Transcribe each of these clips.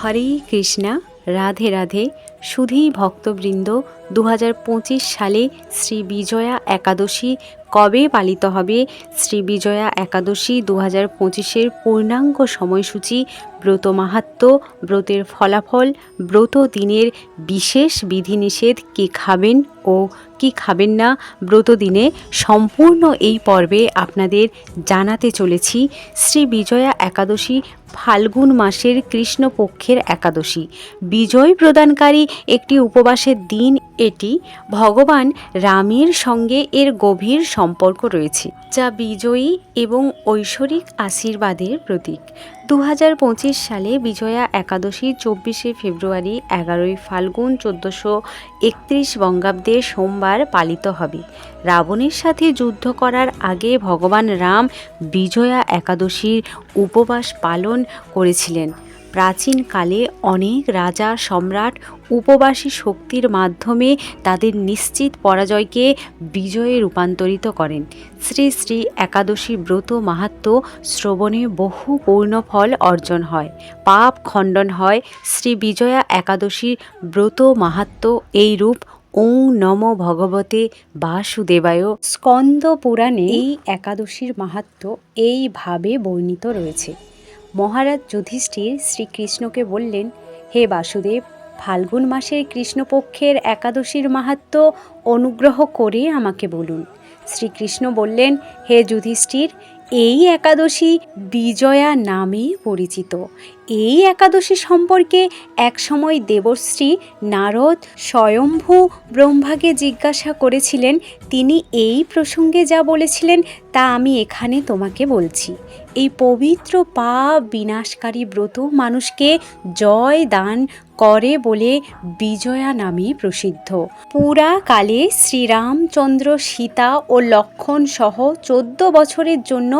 হরে কৃষ্ণা রাধে রাধে সুধী ভক্তবৃন্দ দু হাজার পঁচিশ সালে শ্রী বিজয়া একাদশী কবে পালিত হবে? শ্রী বিজয়া একাদশী দু হাজার পঁচিশের পূর্ণাঙ্গ সময়সূচি, ব্রত মাহাত্ম্য, ব্রতের ফলাফল, ব্রত দিনের বিশেষ বিধিনিষেধ কী খাবেন ও কি খাবেন না? ব্রত দিনে সম্পূর্ণ এই পর্বে আপনাদের জানাতে চলেছি শ্রী বিজয়া একাদশী ফাল্গুন মাসের কৃষ্ণপক্ষের একাদশী। বিজয় প্রদানকারী একটি উপবাসের দিন এটি, ভগবান রামের সঙ্গে এর গভীর সম্পর্ক রয়েছে, যা বিজয়ী এবং ঐশ্বরিক আশীর্বাদের প্রতীক। দু হাজার পঁচিশ সালে বিজয়া একাদশী, চব্বিশে ফেব্রুয়ারি, এগারোই ফাল্গুন, চোদ্দোশো একত্রিশ বঙ্গাব্দে সোমবার পালিত হবে। রাবণের সাথে যুদ্ধ করার আগে ভগবান রাম বিজয়া একাদশীর উপবাস পালন করেছিলেন। প্রাচীনকালে অনেক রাজা, সম্রাট, উপবাসী শক্তির মাধ্যমে তাদের নিশ্চিত পরাজয়কে বিজয়ে রূপান্তরিত করেন। শ্রী শ্রী একাদশী ব্রত মাহাত্ম শ্রবণে বহু পূর্ণফল অর্জন হয়। পাপ খণ্ডন হয়। শ্রী বিজয়া একাদশীর ব্রত মাহাত্ম এই রূপ ওং নম ভগবতে বাসুদেবায় স্কন্দ পুরাণে এই একাদশীর মাহাত্ম এইভাবে বর্ণিত রয়েছে। মহারাজ যুধিষ্ঠির শ্রীকৃষ্ণকে বললেন, হে বাসুদেব, ফাল্গুন মাসের কৃষ্ণপক্ষের একাদশীর মাহাত্ম অনুগ্রহ করে আমাকে বলুন। শ্রীকৃষ্ণ বললেন, হে যুধিষ্ঠির, এই একাদশী বিজয়া নামেই পরিচিত। এই একাদশী সম্পর্কে একসময় দেবশ্রী, নারদ, স্বয়ম্ভু, ব্রহ্মাকে জিজ্ঞাসা করেছিলেন, তিনি এই প্রসঙ্গে যা বলেছিলেন তা আমি এখানে তোমাকে বলছি। এই পবিত্র পাপ বিনাশকারী ব্রত মানুষকে জয় দান করে বলে বিজয়া নামে প্রসিদ্ধ। পুরাকালে শ্রীরামচন্দ্র সীতা ও লক্ষণ সহ চোদ্দ বছরের জন্য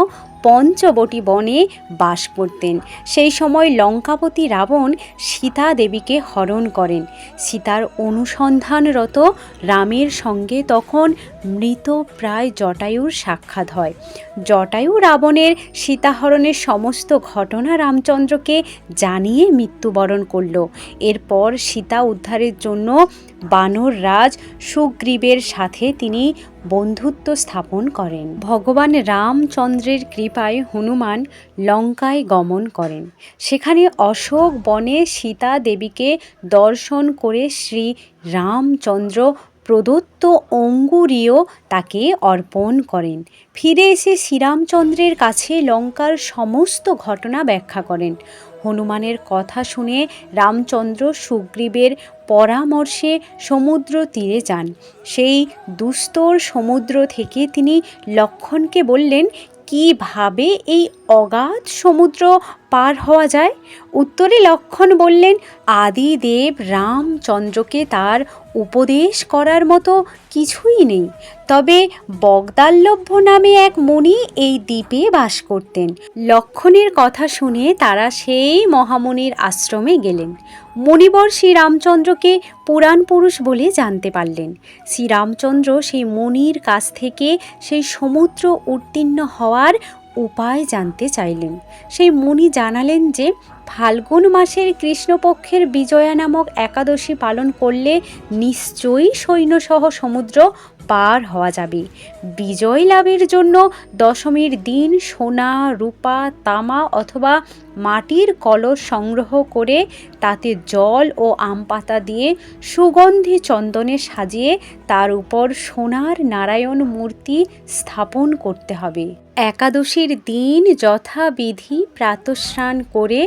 পঞ্চবটি বনে বাস করতেন। সেই সময় লঙ্কাপতি রাবণ সীতা দেবীকে হরণ করেন। সীতার অনুসন্ধানরত রামের সঙ্গে তখন মৃত প্রায় জটায়ুর সাক্ষাৎ হয়। জটায়ু রাবণের সীতাহরণের সমস্ত ঘটনা রামচন্দ্রকে জানিয়ে মৃত্যুবরণ করল। এরপর সীতা উদ্ধারের জন্য বানর রাজ সুগ্রীবের সাথে তিনি বন্ধুত্ব স্থাপন করেন। ভগবান রামচন্দ্রের কৃপায় হনুমান লঙ্কায় গমন করেন। সেখানে অশোক বনে সীতা দেবীকে দর্শন করে শ্রী রামচন্দ্র প্রদত্ত অঙ্গুরীয় তাকে অর্পণ করেন। ফিরে এসে শ্রীরামচন্দ্রের কাছে লঙ্কার সমস্ত ঘটনা ব্যাখ্যা করেন। হনুমানের কথা শুনে রামচন্দ্র সুগ্রীবের পরামর্শে সমুদ্র তীরে যান। সেই দুস্তর সমুদ্র থেকে তিনি লক্ষণকে বললেন কীভাবে এই অগাধ সমুদ্র পার হওয়া যায়? উত্তরে লক্ষণ বললেন, আদিদেব রামচন্দ্রকে তার উপদেশ করার মতো কিছুই নেই। তবে বগদাল্লভ্য নামে এক মুনি এই দ্বীপে বাস করতেন। লক্ষণের কথা শুনে তারা সেই মহামুনির আশ্রমে গেলেন। মণিবর শ্রীরামচন্দ্রকে পুরাণ পুরুষ বলে জানতে পারলেন। শ্রীরামচন্দ্র সেই মনির কাছ থেকে সেই সমুদ্র উত্তীর্ণ হওয়ার উপায় জানতে চাইলেন। সেই মণি জানালেন যে ফাল্গুন মাসের কৃষ্ণপক্ষের বিজয়া নামক একাদশী পালন করলে নিশ্চয়ই সৈন্যসহ সমুদ্র পার হওয়া যাবে। বিজয় লাভের জন্য দশমীর দিন সোনা, রূপা, তামা অথবা মাটির কলস সংগ্রহ করে তাতে জল ও আম পাতা দিয়ে সুগন্ধি চন্দনে সাজিয়ে তার উপর সোনার নারায়ণ মূর্তি স্থাপন করতে হবে। একাদশীর দিন যথাবিধি প্রাতস্নান করে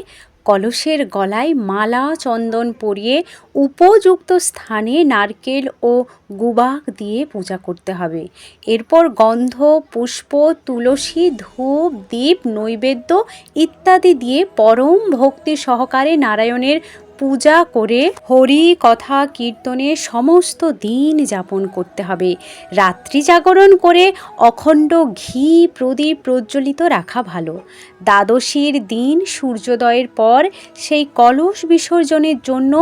কলসের গলায় মালা চন্দন পরিয়ে উপযুক্ত স্থানে নারকেল ও গুবাক দিয়ে পূজা করতে হবে। এরপর গন্ধ, পুষ্প, তুলসী, ধূপ, দীপ, নৈবেদ্য ইত্যাদি দিয়ে পরম ভক্তি সহকারে নারায়ণের পূজা করে হরি, কথা, কীর্তনে সমস্ত দিন যাপন করতে হবে। রাত্রি জাগরণ করে অখণ্ড ঘি, প্রদীপ প্রজ্বলিত রাখা ভালো। দ্বাদশীর দিন সূর্যোদয়ের পর সেই কলস বিসর্জনের জন্য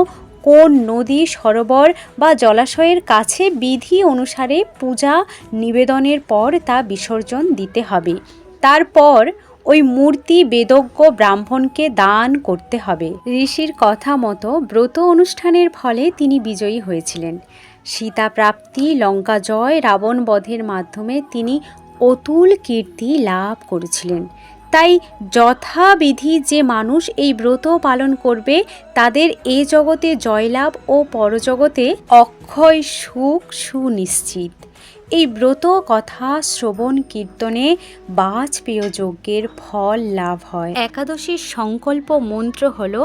কোন নদী, সরোবর বা জলাশয়ের কাছে বিধি অনুসারে পূজা নিবেদনের পর তা বিসর্জন দিতে হবে। তারপর ওই মূর্তি বেদজ্ঞ ব্রাহ্মণকে দান করতে হবে। ঋষির কথা মতো ব্রত অনুষ্ঠানের ফলে তিনি বিজয়ী হয়েছিলেন। সীতা প্রাপ্তি লঙ্কা জয় রাবণ বধের মাধ্যমে তিনি অতুল কীর্তি লাভ করেছিলেন। তাই যথাবিধি যে মানুষ এই ব্রত পালন করবে, তাদের এ জগতে জয়লাভ ও পরজগতে অক্ষয় সুখ সুনিশ্চিত। এই ব্রত, কথা, শ্রবণ, কীর্তনে বাজপেয় যজ্ঞের ফল লাভ হয়। একাদশীর সংকল্প মন্ত্র হল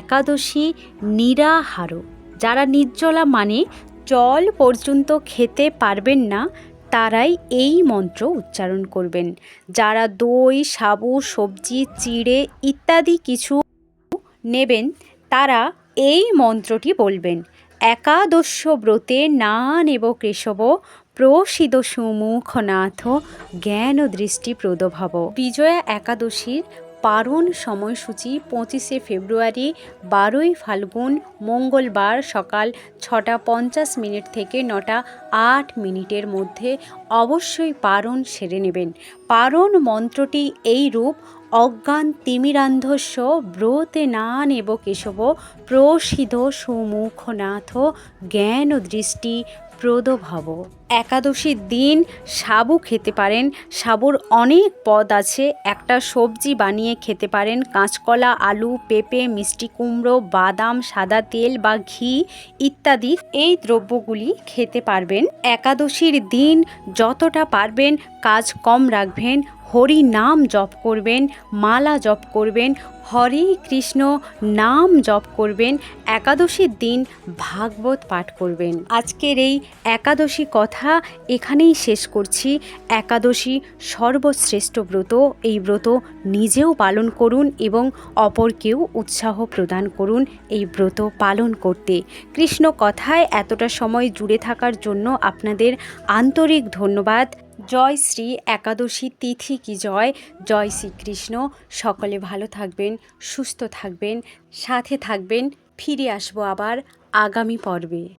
একাদশী নিরাহার। যারা নির্জলা মানে জল পর্যন্ত খেতে পারবেন না, তারাই এই মন্ত্র উচ্চারণ করবেন। যারা দই, সাবু, সবজি, চিড়ে ইত্যাদি কিছু নেবেন, তারা এই মন্ত্রটি বলবেন। একাদশ ব্রতে না নেব কেশব প্রসিদ সুমুখনাথ জ্ঞান দৃষ্টি প্রদভাব। বিজয়া একাদশীর পারণ সময়সূচি পঁচিশে ফেব্রুয়ারি, বারোই ফাল্গুন, মঙ্গলবার সকাল ছটা পঞ্চাশ মিনিট থেকে নটা আট মিনিটের মধ্যে অবশ্যই পারণ সেরে নেবেন। পারণ মন্ত্রটি এই রূপ, অজ্ঞান তিমিরান্ধস্য ব্রতে না নেব কেশব প্রসিদ সুমুখনাথ জ্ঞান দৃষ্টি প্রদভব একাদশীর দিন সাবু খেতে পারেন। সাবুর অনেক পদ আছে। একটা সবজি বানিয়ে খেতে পারেন। কাঁচকলা, আলু, পেঁপে, মিষ্টি কুমড়ো, বাদাম, সাদা তেল বা ঘি ইত্যাদি এই দ্রব্যগুলি খেতে পারবেন। একাদশীর দিন যতটা পারবেন, কাজ কম রাখবেন হরি নাম জপ করবেন, মালা জপ করবেন, হরে কৃষ্ণ নাম জপ করবেন, একাদশীর দিন ভাগবত পাঠ করবেন। আজকের এই একাদশী কথা এখানেই শেষ করছি। একাদশী সর্বশ্রেষ্ঠ ব্রত, এই ব্রত নিজেও পালন করুন এবং অপরকেও উৎসাহ প্রদান করুন এই ব্রত পালন করতে। কৃষ্ণ কথায় এতটা সময় জুড়ে থাকার জন্য আপনাদের আন্তরিক ধন্যবাদ। জয় শ্রী একাদশী তিথি কি জয়? জয় শ্রীকৃষ্ণ। সকলে ভালো থাকবেন, সুস্থ থাকবেন, সাথে থাকবেন। ফিরে আসব আবার আগামী পর্বে।